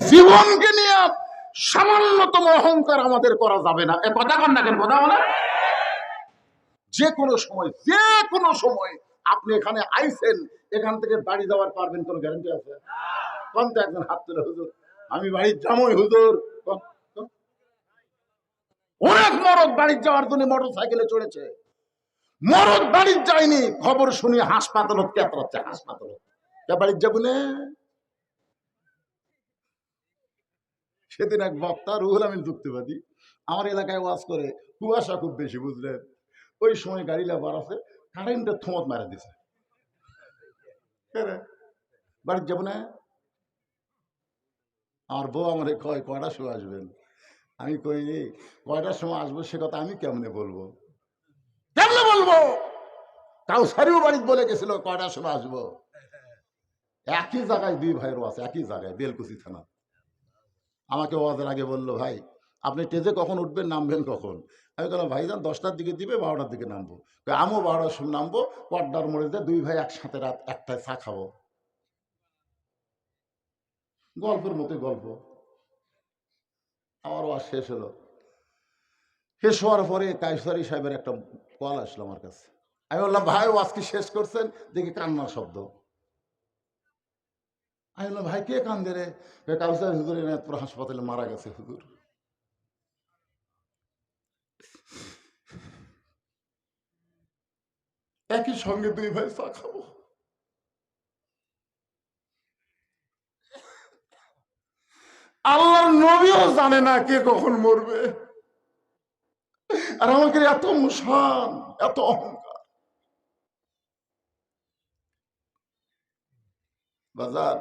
জীবনকে নিয়ে সামান্যতম অহংকার আমাদের করা যাবে না। কথা কন না কেন? কথা বলে যে কোনো সময়, যে কোনো সময় আপনি এখানে আইছেন, এখান থেকে বাড়ি যাওয়ার পারবেন, কোনো গ্যারান্টি আছে? কোন তো একজন হাত তুলে, হুজুর। আমি বাড়ির জামই, হুজুর? অনেক মরদ বাড়ির যাওয়ার জন্য মোটর সাইকেলে চড়েছে। মরদ বাড়ির যায়নি, খবর শুনি হাসপাতালত কেতরাচ্ছে, হাসপাতালত। বাড়ির যাব না? সেদিন এক বক্তা রুহুল আমিন যুক্তিবাদী আমার এলাকায় ওয়াজ করে, কুয়াশা খুব বেশি, বুঝলেন? ওই সময় গাড়ি লাভার আছে, কারেন্টের থমত মারা দিছে। কেরে? বাড়ির যাব না? আমার বউ আমারে কয়, কয়টার সময় আসবেন? আমি কই, কয়টার সময় আসব সে কথা আমি কেমনে বলব? কেমনে বলব? তাও সারিও বাড়িতে বলে গেছিল, কয়টার সময় আসব? একই জায়গায় দুই ভাইয়েরও আছে, একই জায়গায়, বেলকুচি থানা আমাকে ওয়াজের আগে বলল, ভাই, আপনি টেজে কখন উঠবেন, নামবেন কখন? আমি বললাম, ভাইজান, দশটার দিকে দিবে, বারোটার দিকে নামবো। আমিও বারোটার সময় নামবো, পর্দার মোড়ে দিয়ে দুই ভাই একসাথে রাত একটায় চা খাব। গল্পের মতো গল্প। আমার ওয়াজ শেষ হলো। শেষ হওয়ার পরে কাইসারি সাহেবের একটা কল আসলো আমার কাছে। আমি বললাম, ভাই, ওয়াজ কি শেষ করছেন? দেখি কান্নার শব্দ। আমি বললাম, ভাই, কে কান্দে রে? কাউসার হুজুর এনায়তপুর হাসপাতালে মারা গেছে হুজুর। একই সঙ্গে দুই ভাই চা খাব। আল্লাহর নবীও জানে না কে কখন মরবে। আর আমাকে এত মুসান এত অহংকার। বাজার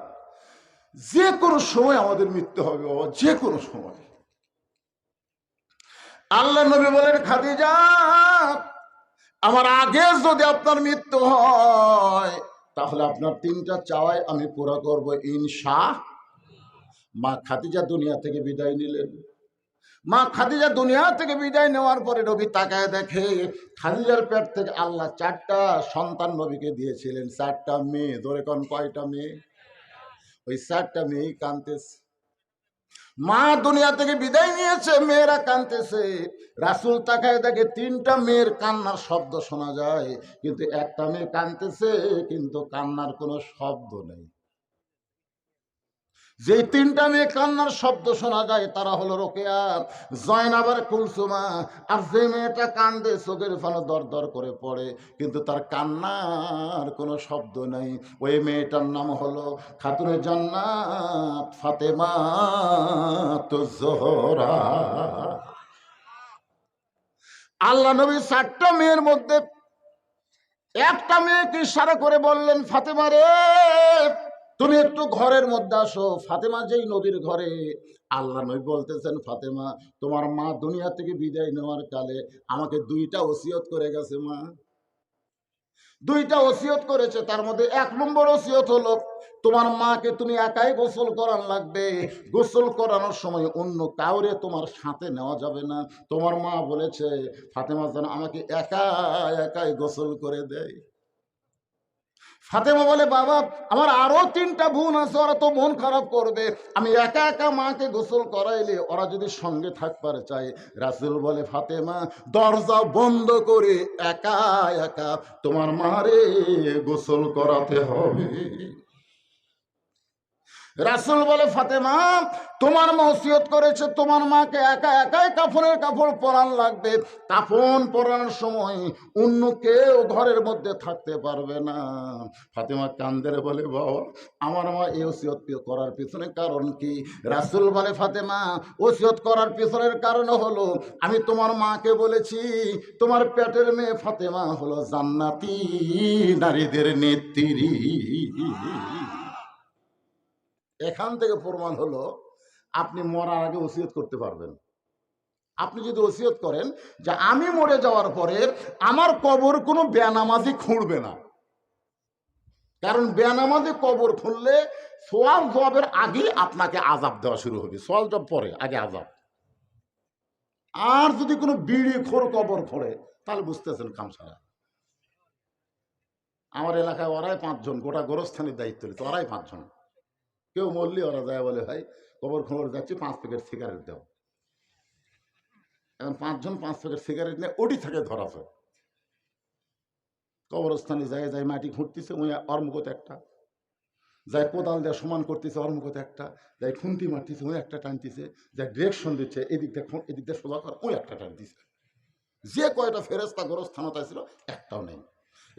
যে কোনো সময় আমাদের মৃত্যু হবে, বাবা, যে কোনো সময়। আল্লাহ নবী বলেন, খাদিজা, আমার আগে যদি আপনার মৃত্যু হয়, তাহলে আপনার তিনটা চাওয়াই আমি পুরো করব, ইনশা মা খাদিজা দুনিয়া থেকে বিদায় নিলেন। মা খাদিজা দুনিয়া থেকে বিদায় নেওয়ার পরে নবী তাকায় দেখে, খাদিজার পেট থেকে আল্লাহ চারটা সন্তান নবীকে দিয়েছিলেন, চারটা মেয়ে, ধরে কন কয়টা মেয়ে? ওই সারটা মেয়েই কানতেছে। মা দুনিয়া থেকে বিদায় নিয়েছে, মেয়েরা কানতেছে। রাসুল তাকায় দেখে তিনটা মেয়ের কান্নার শব্দ শোনা যায়, কিন্তু একটা মেয়ে কানতেছে, কিন্তু কান্নার কোনো শব্দ নেই। যে তিনটা মেয়ে কান্নার শব্দ শোনা যায়, তারা হলো রোকেয়া, জয়নাবার কুলসুমা, আর যে মেয়েটা কান্দে, চোখের ফানো দর দর করে পড়ে, কিন্তু তার কান্নার কোনো শব্দ নেই। ওই মেয়েটার নাম হলো খাতুনে জান্নাত ফাতেমা তো জোহরা আল্লাহ নবী চারটা মেয়ের মধ্যে একটা মেয়েকে ইশারা করে বললেন, ফাতেমা রে তুমি একটু ঘরের মধ্যে আসো। ফাতেমা যেই নবীর ঘরে, আল্লাহ নবী বলতেছেন, ফাতেমা, তোমার মা দুনিয়া থেকে বিদায় নেওয়ার কালে আমাকে দুইটা ওসিয়ত করে গেছে, মা। দুইটা ওসিয়ত করেছে, তার মধ্যে এক নম্বর ওসিয়ত হলো, তোমার মাকে তুমি একাই গোসল করার লাগবে। গোসল করানোর সময় অন্য কাউরে তোমার সাথে নেওয়া যাবে না। তোমার মা বলেছে, ফাতেমা যেন আমাকে একা, একাই গোসল করে দেয়। ফাতেমা বলে, বাবা, আমার আরও তিনটা বোন আছে, ওরা তো মন খারাপ করবে। আমি একা একা মাকে গোসল করাইলে ওরা যদি সঙ্গে থাকবার চায়, রাসুল বলে, ফাতেমা, দরজা বন্ধ করে একা একা তোমার মারে গোসল করাতে হবে। রাসুল বলে, ফাতেমা, তোমার মসিয়ত করেছে, তোমার মাকে একা একাই কাফনের কাপড় পরান লাগবে। কাফন পরানোর সময় অন্য কেউ ঘরের মধ্যে থাকতে পারবে না। ফাতেমা কান্দের বলে, বাবা, আমার মা এই ওসিয়ত করার পিছনে কারণ কি? রাসুল বলে, ফাতেমা, ওসিয়ত করার পিছনের কারণ হলো, আমি তোমার মাকে বলেছি, তোমার পেটের মেয়ে ফাতেমা হলো জান্নাতি নারীদের নেত্রী। এখান থেকে প্রমাণ হলো আপনি মরার আগে ওসিয়ত করতে পারবেন। আপনি যদি ওসিয়ত করেন যে আমি মরে যাওয়ার পরে আমার কবর কোনো বেনামাজি খুঁড়বে না। কারণ বেনামাজি কবর খুললে সোয়াল জবের আগে আপনাকে আজাব দেওয়া শুরু হবে। সোয়াল জব পরে, আগে আজাব আর যদি কোনো বিড়ি খোর কবর খোঁড়ে, তাহলে বুঝতেছেন কামসারা আমার এলাকায় ওরাই পাঁচজন, গোটা গোরস্থানের দায়িত্ব নিত ওরাই পাঁচজন। কেউ মরলি ওরা যায় বলে, ভাই কবর খবর যাচ্ছে, পাঁচ প্যাকেট সিগারেট দাও। এখন পাঁচজন পাঁচ প্যাকেট সিগারেট নিয়ে ওটি থেকে ধরাছে কবরস্থানে যায় যায় মাটি খুঁড়তেছে ওই অর্মগত একটা। যাই কোদাল দিয়ে সমান করতেছে, অর্মগত একটা। যাই খুন্তি মারতেছে ওই একটা টানতেছে। যাই ডিরেকশন দিচ্ছে, এদিক দিয়ে এদিক দিয়ে সোজা কর ওই একটা টানতেছে। যে কয়টা ফেরেস্তা গোরস্থানতায় ছিল একটাও নেই।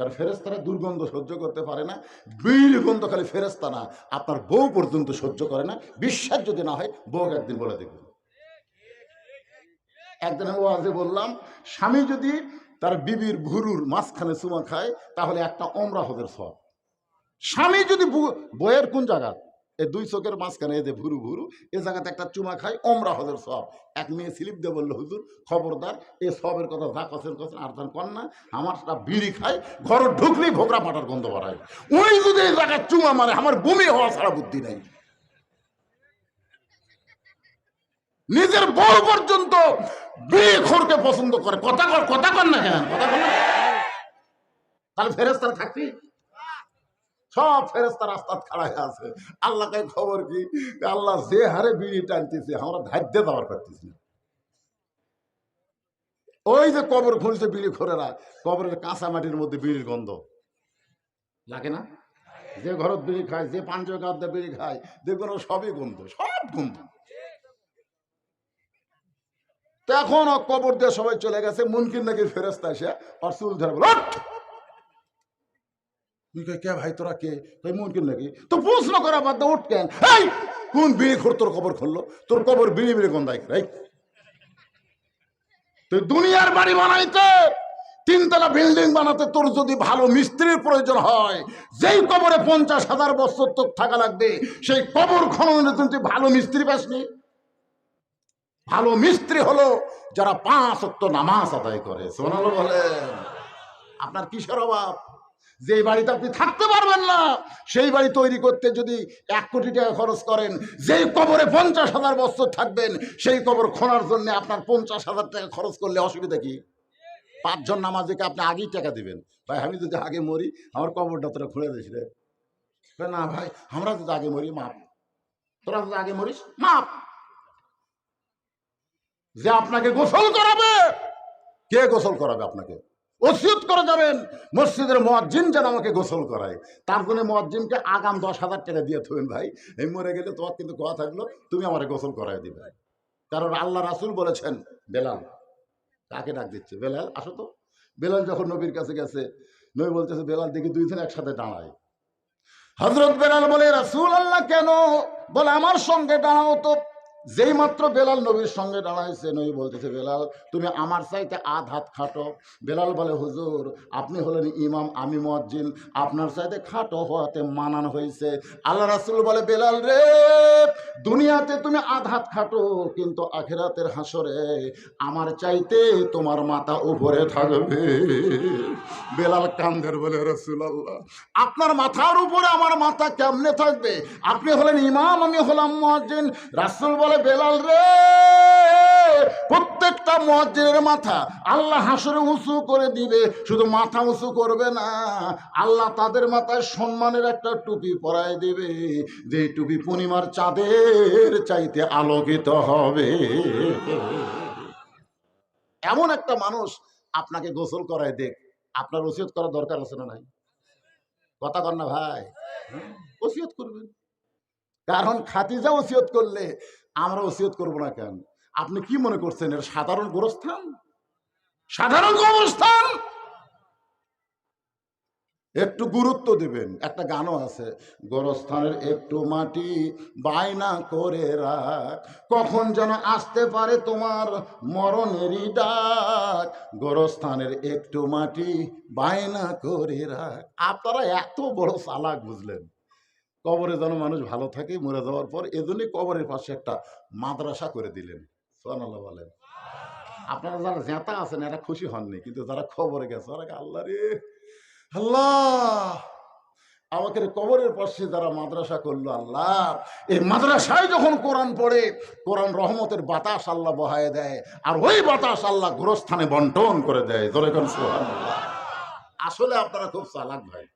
কারণ ফেরেস্তারা দুর্গন্ধ সহ্য করতে পারে না বীরগন্ধ গন্ধ খালি ফেরেস্তা না আপনার বউ পর্যন্ত সহ্য করে না। বিশ্বাস যদি না হয় বউ একদিন বলে দেখবেন। একদিন আমি ওয়াজে বললাম, স্বামী যদি তার বিবির ভুরুর মাঝখানে চুমা খায়, তাহলে একটা অমরা হবে সব। স্বামী যদি বইয়ের কোন জায়গা? এই দুই চোখের মাঝখানে এই যে ভুরু ভুরু, এ জায়গাতে একটা চুমা খায় অমরা হদের সব। এক মেয়ে স্লিপ দিয়ে বলল, হুজুর, খবরদার, এ সবের কথা যা কছেন কছেন আর তার কন না আমার সেটা বিড়ি খায়, ঘর ঢুকলেই ভোগরা পাটার গন্ধ বাড়ায়। ওই যদি এই জায়গায় চুমা মানে আমার বমি হওয়া ছাড়া বুদ্ধি নেই। নিজের বউ পর্যন্ত বিয়ে খোরকে পছন্দ করে। কথা কথা কর না কেন? কথা কর না। তাহলে ফেরেস্তার থাকবি? সব ফেরেস্তা রাস্তাত খাড়া হয়ে আছে আল্লাহকে খবর কি? আল্লাহ যে হারে বিড়ি টানতেছে, আমরা ধার্য দেওয়ার করতেছি না। ওই যে কবর খুঁজছে বিড়ি খোরেরা, কবরের কাঁচা মাটির মধ্যে বিড়ির গন্ধ। লাগে না? যে ঘরত বিড়ি খায়, যে পাঞ্চ গাদ্দা বিড়ি খায় দেখবেন সবই গন্ধ, সব গন্ধ। এখন কবর দিয়ে সবাই চলে গেছে মুনকিন নাকি ফেরেস্তা এসে আর চুল ধরে বলো! তুই কই, কে ভাই তোরা কে? কই মুনকিন নাকি তো প্রশ্ন করা বাদ উঠ কেন? এই কোন বিড়ি খোর তোর কবর খুললো? তোর কবর বিড়ি বিড়ি গন্ধাই রাই তুই দুনিয়ার বাড়ি বানাইতে তিনতলা বিল্ডিং বানাতে তোর যদি ভালো মিস্ত্রির প্রয়োজন হয় যেই কবরে পঞ্চাশ হাজার বছর তোর থাকা লাগবে সেই কবর খননের জন্য তুই ভালো মিস্ত্রি পাসনি। ভালো মিস্ত্রি হলো যারা পাঁচ অক্ট নামাজ আদায় করে সোনালো বলেন। আপনার কিসের অভাব? যে বাড়িতে আপনি থাকতে পারবেন না, সেই বাড়ি তৈরি করতে যদি এক কোটি টাকা খরচ করেন যেই কবরে পঞ্চাশ হাজার বছর থাকবেন, সেই কবর খোঁড়ার জন্য আপনার পঞ্চাশ হাজার টাকা খরচ করলে অসুবিধা কি? পাঁচজন নামাজিকে আপনি আগেই টাকা দিবেন। ভাই, আমি যদি আগে মরি, আমার কবরটা তোরা খুঁড়ে দিস রে। না ভাই, আমরা যদি আগে মরি, মাপ। তোরা যদি আগে মরিস, মাপ। যে আপনাকে গোসল করাবে, কে গোসল করাবে আপনাকে? ওসিয়ত করে যাবেন। মসজিদের মোয়াজ্জিন যেন আমাকে গোসল করায়। তার জন্য মোয়াজ্জিনকে আগাম দশ হাজার টাকা দিয়ে থবেন ভাই। এই মরে গেলে তোমার কিন্তু কথা থাকল, তুমি আমার গোসল করাই দিবে। কারণ আল্লাহ রাসুল বলেছেন, বেলাল, কাকে ডাক দিচ্ছে? বেলাল, আসো তো। বেলাল যখন নবীর কাছে গেছে, নবী বলতেছে, বেলাল, দেখি দুই দুইজন একসাথে দাঁড়ায়। হজরত বেলাল বলে, রাসুল আল্লাহ কেন? বলে, আমার সঙ্গে দাঁড়াও তো। যেই মাত্র বেলাল নবীর সঙ্গে দাঁড়াইছে, নবী বলতেছে, বেলাল, তুমি আমার চাইতে আধ হাত খাটো। বেলাল বলে, হুজুর, আপনি হলেন ইমাম, আমি মুয়াজ্জিন। আপনার চাইতে খাটো হওয়াতে মানান হয়েছে। আল্লাহ রাসুল বলে, বেলাল রে, দুনিয়াতে তুমি আধ হাত খাটো, কিন্তু আখেরাতের হাসরে আমার চাইতে তোমার মাথা উপরে থাকবে। বেলাল কান্দের বলে রসুল আল্লাহ আপনার মাথার উপরে আমার মাথা কেমনে থাকবে? আপনি হলেন ইমাম, আমি হলাম মহাজিন রাসুল বলে বেলাল রে প্রত্যেকটা মহাজিনের মাথা আল্লাহ হাসরে উঁচু করে দিবে শুধু মাথা উঁচু করবে না আল্লাহ তাদের মাথায় সম্মানের একটা টুপি পরায় দেবে যে টুপি পূর্ণিমার চাঁদের চাইতে আলোকিত হবে। এমন একটা মানুষ আপনাকে গোসল করায় দেখ আপনার ওসিয়ত করার দরকার আছে না নাই? কথা কর না ভাই। হ্যাঁ, ওসিয়ত করবেন। কারণ খাতিজা ওসিয়ত করলে আমরা ওসিয়ত করব না কেন? আপনি কি মনে করছেন এর সাধারণ গোরস্থান? সাধারণ গোরস্থান! একটু গুরুত্ব দিবেন। একটা গানও আছে, গোরস্থানের একটু মাটি বায়না করে রাখ, কখন যেন আসতে পারে তোমার মরণেরই ডাক, গোরস্থানের একটু মাটি বায়না করে রাখ। আপনারা এত বড় চালাক বুঝলেন। কবরে যেন মানুষ ভালো থাকে মরে যাওয়ার পর এজন্যই কবরের পাশে একটা মাদ্রাসা করে দিলেন। সোহানাল্লাহ বলেন। আপনারা যারা জেতা আছেন এরা খুশি হননি কিন্তু যারা খবরে গেছে ওরা আল্লাহ রে! আল্লাহ! আমাকে কবরের পাশে যারা মাদ্রাসা করল আল্লাহ! এই মাদ্রাসায় যখন কোরআন পড়ে কোরআন রহমতের বাতাস আল্লাহ বহায় দেয় আর ওই বাতাস আল্লাহ গোরস্থানে বন্টন করে দেয়। আসলে আপনারা খুব চালাক ভাই।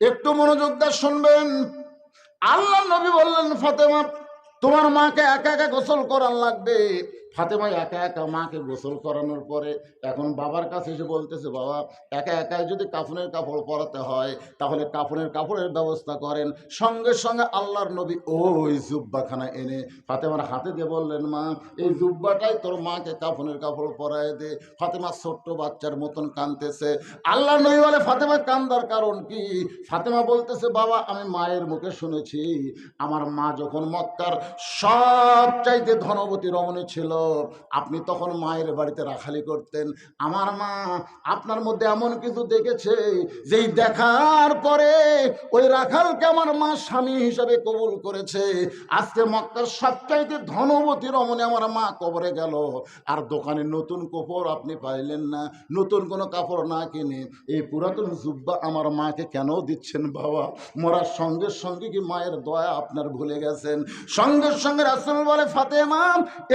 একটু মনোযোগ দিয়ে শুনবেন। আল্লাহ নবী বললেন, ফাতেমা, তোমার মাকে একা একা গোসল করার লাগবে। ফাতেমা একা একা মাকে গোসল করানোর পরে এখন বাবার কাছে এসে বলতেছে, বাবা, একা একাই যদি কাফনের কাপড় পরাতে হয়, তাহলে কাফনের কাপড়ের ব্যবস্থা করেন। সঙ্গে সঙ্গে আল্লাহর নবী ওই জুব্বাখানা এনে ফাতেমার হাতে দিয়ে বললেন, মা, এই জুব্বাটাই তোর মাকে কাফনের কাপড় পরায় দে। ফাতেমা ছোট্ট বাচ্চার মতন কাঁদতেছে। আল্লাহ নবী বলে, ফাতেমা, কান্দার কারণ কি? ফাতেমা বলতেছে, বাবা, আমি মায়ের মুখে শুনেছি, আমার মা যখন মক্কার সব চাইতে ধনবতী রমণী ছিল আপনি তখন মায়ের বাড়িতে রাখালি করতেন। আমার মা আপনার মধ্যে এমন কিছু দেখেছে যেই দেখার পরে ওই রাখালকে আমার মা স্বামী হিসাবে কবুল করেছে। আজকে মক্কার সবচাইতে ধনবতী রমণী আমার মা কবরে গেল। আর দোকানে নতুন কাপড় আপনি পাইলেন না, নতুন কোনো কাপড় না কিনে। এই পুরাতন জুব্বা আমার মাকে কেন দিচ্ছেন বাবা? মরার সঙ্গে সঙ্গে কি মায়ের দয়া আপনার ভুলে গেছেন? সঙ্গে সঙ্গে রাসুল বলে, ফাতেমা,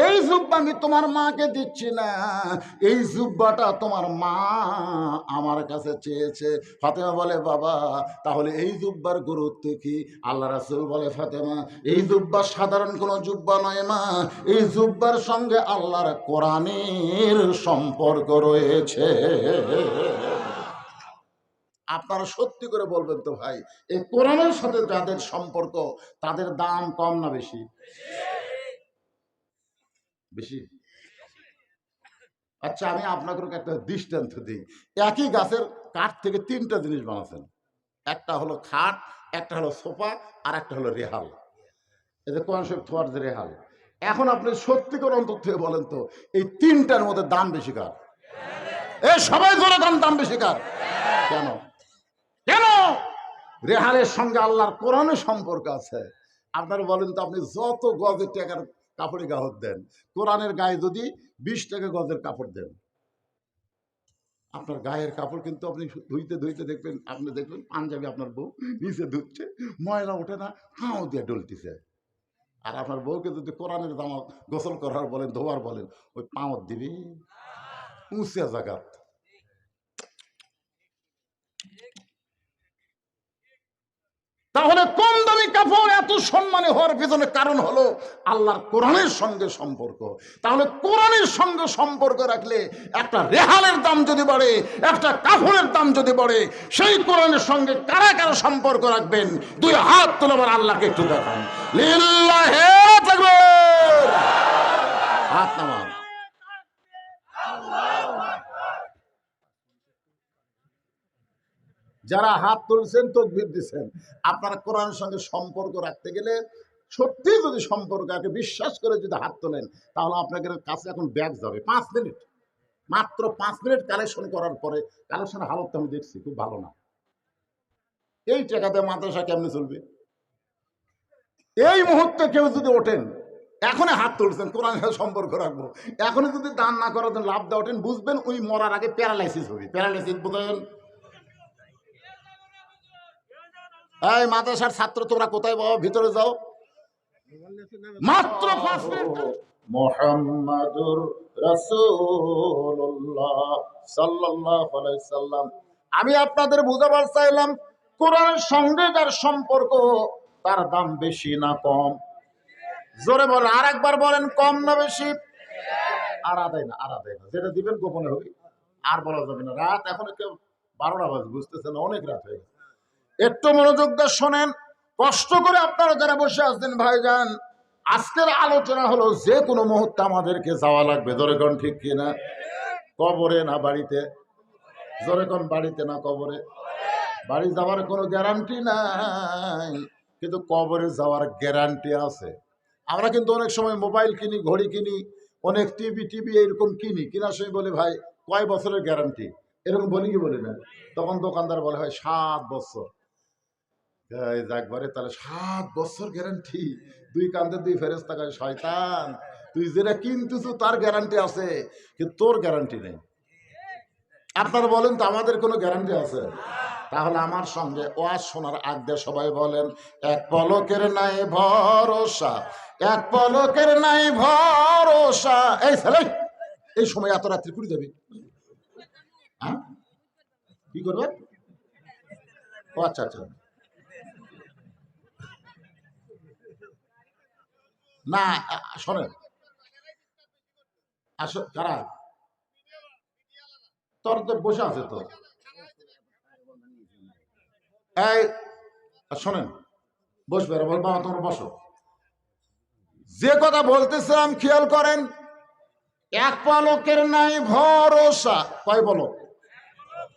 এই জুব্বা আমি তোমার মাকে দিচ্ছি না। এই জুব্বাটা তোমার মা আমার কাছে চেয়েছে। ফাতেমা বলে, বাবা, তাহলে এই জুব্বার গুরুত্ব কি? আল্লাহ রাসুল বলে, ফাতেমা, এই জুব্বা সাধারণ কোনো জুব্বা নয় মা। এই জুব্বার সঙ্গে আল্লাহর কোরআনের সম্পর্ক রয়েছে। আপনারা সত্যি করে বলবেন তো ভাই, এই কোরআনের সাথে যাদের সম্পর্ক, তাদের দাম কম না বেশি? বেশি? আচ্ছা আমি আপনাকে একটা দৃষ্টান্ত দিই। একই গাছের কাঠ থেকে তিনটা জিনিস বানাচ্ছেন। একটা হলো খাট একটা হলো সোফা আর একটা হলো রেহাল। এই যে কোরআন শরীফ থোয়ার যে রেহাল। এখন আপনি সত্যি করে অন্তর থেকে বলেন তো এই তিনটার মধ্যে দাম বেশি কার? এ সবাই ধরে দাম দাম বেশি কার। কেন? কেন? রেহালের সঙ্গে আল্লাহর কোরআনের সম্পর্ক আছে। আপনারা বলেন তো আপনি যত গজের টাকার কাপড়ে গাহত দেন। কোরআনের গায়ে যদি বিশ টাকা গজের কাপড় দেন। আপনার গায়ের কাপড় কিন্তু আপনি ধুইতে ধুইতে দেখবেন, আপনি দেখবেন পাঞ্জাবি আপনার বউ নিচে ধুচ্ছে, ময়লা ওঠে না, হাও দিয়ে ডলতেছে। আর আপনার বউকে যদি কোরআনের জামা গোসল করার বলেন, ধোয়ার বলেন, ওই পাঁত দিবি। উঁচে জাগাত তাহলে কম দামি কাপড় এত সম্মানে হওয়ার পিছনে কারণ হলো আল্লাহর কোরআনের সঙ্গে সম্পর্ক? তাহলে কোরআনের সঙ্গে সম্পর্ক রাখলে একটা রেহালের দাম যদি বাড়ে, একটা কাপড়ের দাম যদি বাড়ে, সেই কোরআনের সঙ্গে কারা কারা সম্পর্ক রাখবেন? দুই হাত তোলাবার আল্লাহকে একটু দেখান। হাত নামান যারা হাত তুলছেন, তকবির দিচ্ছেন আপনারা কোরআনের সঙ্গে সম্পর্ক রাখতে গেলে সত্যি যদি সম্পর্ক আছে, বিশ্বাস করে যদি হাত তোলেন, তাহলে আপনাদের কাছে এখন ব্যাগ যাবে। পাঁচ মিনিট। মাত্র পাঁচ মিনিট কালেকশন করার পরে কালেকশনের হালতটা আমি দেখছি, খুব ভালো না। এই টাকাতে মাদ্রাসা কেমনে চলবে? এই মুহূর্তে কেউ যদি ওঠেন, এখনই হাত তুলছেন, কোরআনের সাথে সম্পর্ক রাখব। এখনই যদি দান না করার লাভ দেওয়া ওঠেন, বুঝবেন ওই মরার আগে প্যারালাইসিস হবে। প্যারালাইসিস বোঝেন? এই মাদ্রাসার ছাত্র, তোমরা কোথায় বাবা? ভিতরে যাও। মাত্র মোহাম্মদুর রাসূলুল্লাহ সাল্লাল্লাহু আলাইহি সাল্লাম। আমি আপনাদের বুঝাবার চাইলাম, কোরআনের সঙ্গে যার সম্পর্ক, তার দাম বেশি না কম? জোরে বলেন আর একবার বলেন, কম না বেশি? আর আদায় না, আর আদায় না। যেটা দিবেন গোপনে হবে। আর বলা যাবে না। রাত এখন কেউ বারোটা বাজে, বুঝতেছেন? অনেক রাত হয়ে গেছে। একটু মনোযোগ দিয়ে শোনেন, কষ্ট করে আপনারা যারা বসে আছেন, ভাইজান, আজকের আলোচনা হলো যে কোনো মুহূর্তে আমাদেরকে যাওয়া লাগবে। জোরে কোন ঠিক কিনা কবরে না বাড়িতে? জোরে কোন বাড়িতে না কবরে? বাড়ি যাওয়ার কোনো গ্যারান্টি নাই, কিন্তু কবরে যাওয়ার গ্যারান্টি আছে। আমরা কিন্তু অনেক সময় মোবাইল কিনি, ঘড়ি কিনি, অনেক টিভি টিভি এরকম কিনি। কেনার সময় বলে, ভাই, কয় বছরের গ্যারান্টি এরকম বলি কি বলি না? তখন দোকানদার বলে হয় সাত বছর। এই একবারে তাহলে সাত বছর গ্যারান্টি দুই কান্দে দুই ফেরেস টাকায় শয়তান, তুই যেটা কিনতেছ তার গ্যারান্টি আছে, কিন্তু তোর গ্যারান্টি নেই। আপনারা বলেন তো, আমাদের কোনো গ্যারান্টি আছে? তাহলে আমার সঙ্গে ওয়াজ শোনার আগে সবাই বলেন, এক পলকের নাই ভরসা, এক পলকের নাই ভরসা। এই ছেলে, এই সময় এত রাত্রি কুড়ি যাবি? হ্যাঁ? কি করবে? ও আচ্ছা আচ্ছা। না, শোনেন। কারা? তোর তো বসে আছে তো। এই, শোনেন, বসবে বাবা তোমার বসো। যে কথা বলতেছিলাম, খেয়াল করেন, এক পলকের নাই ভরসা। কয় পলক?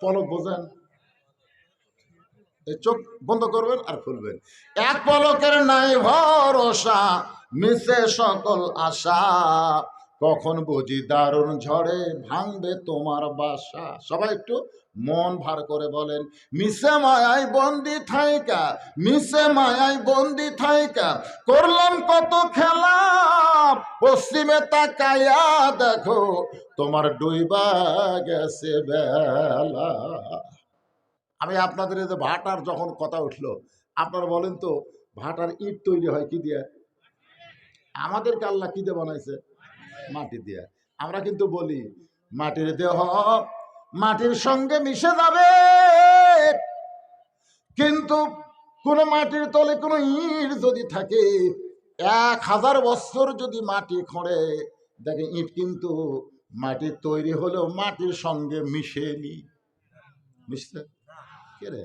পলক বোঝেন। চোখ বন্ধ করবেন আর খুলবেন। এক পলকের নাই ভরসা। মিশে সকল আশা। কখন বুঝি দারুণ ঝড়ে ভাঙবে তোমার বাসা। সবাই একটু মন ভার করে বলেন, মিশে মায়াই বন্দি থাইকা, মিশে মায়াই বন্দি থাইকা, করলাম কত খেলা, পশ্চিমে তাকাইয়া দেখো, তোমার ডুইবা গেছে বেলা। আমি আপনাদের এই যে ভাটার যখন কথা উঠল, আপনারা বলেন তো, ভাটার ইট তৈরি হয় কি দিয়ে? আমাদেরকে আল্লাহ কি দিয়ে বানাইছে? মাটি দিয়ে। আমরা কিন্তু বলি, মাটির দেহ মাটির সঙ্গে মিশে যাবে। কিন্তু কোনো মাটির তলে কোনো ইট যদি থাকে, এক হাজার বছর যদি মাটি খড়ে, দেখে ইট কিন্তু মাটির তৈরি হলেও মাটির সঙ্গে মিশেনি। মিশতে কে রে?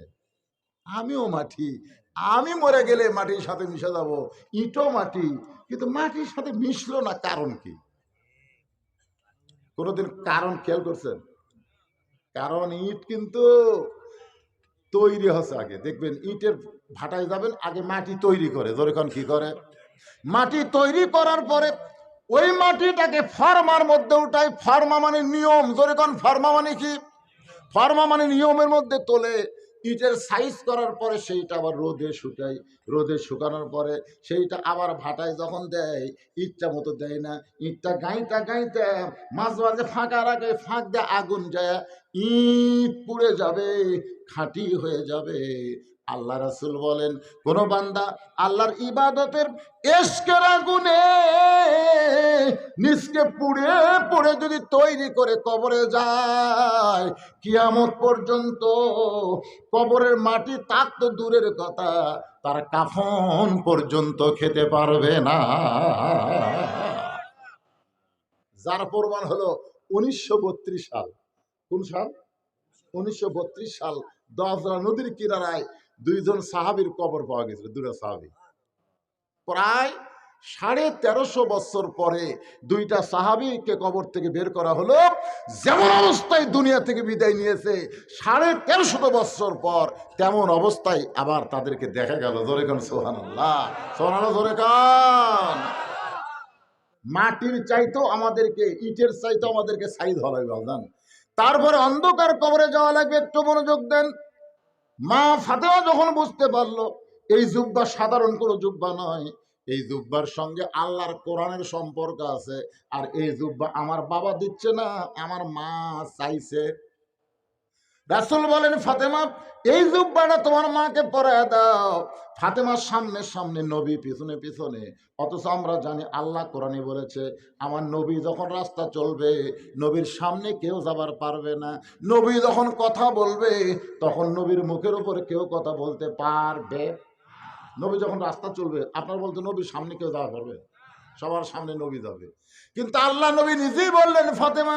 আমিও মাটি। আমি মরে গেলে মাটির সাথে মিশে যাব ইটও মাটি, কিন্তু মাটির সাথে মিশলো না কারণ কি? কোনোদিন কারণ খেয়াল করছেন? কারণ ইট কিন্তু তৈরি হচ্ছে আগে। দেখবেন ইটের ভাটায় যাবেন, আগে মাটি তৈরি করে। যখন কি করে? মাটি তৈরি করার পরে ওই মাটিটাকে ফার্মার মধ্যে উঠায়। ফার্মা মানে নিয়ম। যখন ফার্মা মানে কি? ফার্মা মানে নিয়মের মধ্যে তোলে ইটের সাইজ করার পরে সেইটা আবার রোদে শুকাই রোদে শুকানোর পরে সেইটা আবার ভাটায় যখন দেয়, ইটটা মতো দেয় না। ইটটা গাঁইটা গাইতে মাঝে মাঝে ফাঁকা রাখে, ফাঁক দিয়ে আগুন যায় ইট পুড়ে যাবে, খাঁটি হয়ে যাবে। আল্লাহ রাসুল বলেন, কোন বান্দা আল্লাহর ইবাদতের এসকের আগুনে নিজকে পুড়ে পুড়ে যদি তৈরি করে কবরে যায়, কিয়ামত পর্যন্ত কবরের মাটি তাক তো দূরের কথা, তার কাফন পর্যন্ত খেতে পারবে না। যার প্রমাণ হলো উনিশশো বত্রিশ সাল। কোন সাল? উনিশশো বত্রিশ সাল। দশরা নদীর কিনারায় দুইজন সাহাবির কবর পাওয়া গেছিল দুটো সাহাবি। প্রায় সাড়ে তেরোশো বছর পরে দুইটা সাহাবিকে কবর থেকে বের করা হলো। যেমন অবস্থায় দুনিয়া থেকে বিদায় নিয়েছে, সাড়ে তেরোশত বছর পর তেমন অবস্থায় আবার তাদেরকে দেখা গেল। জোরে খান সোহান আল্লাহ সোহান খান মাটির চাইতো আমাদেরকে, ইটের চাইতো আমাদেরকে সাইজ লাগবে জান। তারপরে অন্ধকার কবরে যাওয়া লাগবে একটু মনোযোগ দেন। মা ফাতেমা যখন বুঝতে পারল, এই জুব্বা সাধারণ কোনো জুব্বা নয়, এই জুব্বার সঙ্গে আল্লাহর কোরআনের সম্পর্ক আছে, আর এই জুব্বা আমার বাবা দিচ্ছে না, আমার মা চাইছে রাসুল বলেন, ফাতেমা, এই জুব্বাটা তোমার মাকে পরায় দাও। ফাতেমার সামনে সামনে, নবী পিছনে পিছনে। অথচ আমরা জানি, আল্লাহ কোরআনে বলেছে, আমার নবী যখন রাস্তা চলবে, নবীর সামনে কেউ যাবার পারবে না। নবী যখন কথা বলবে, তখন নবীর মুখের উপরে কেউ কথা বলতে পারবে নবী যখন রাস্তা চলবে, আপনার বলতে, নবীর সামনে কেউ যাওয়া পারবে সবার সামনে নবী যাবে। কিন্তু আল্লাহ নবী নিজেই বললেন, ফাতেমা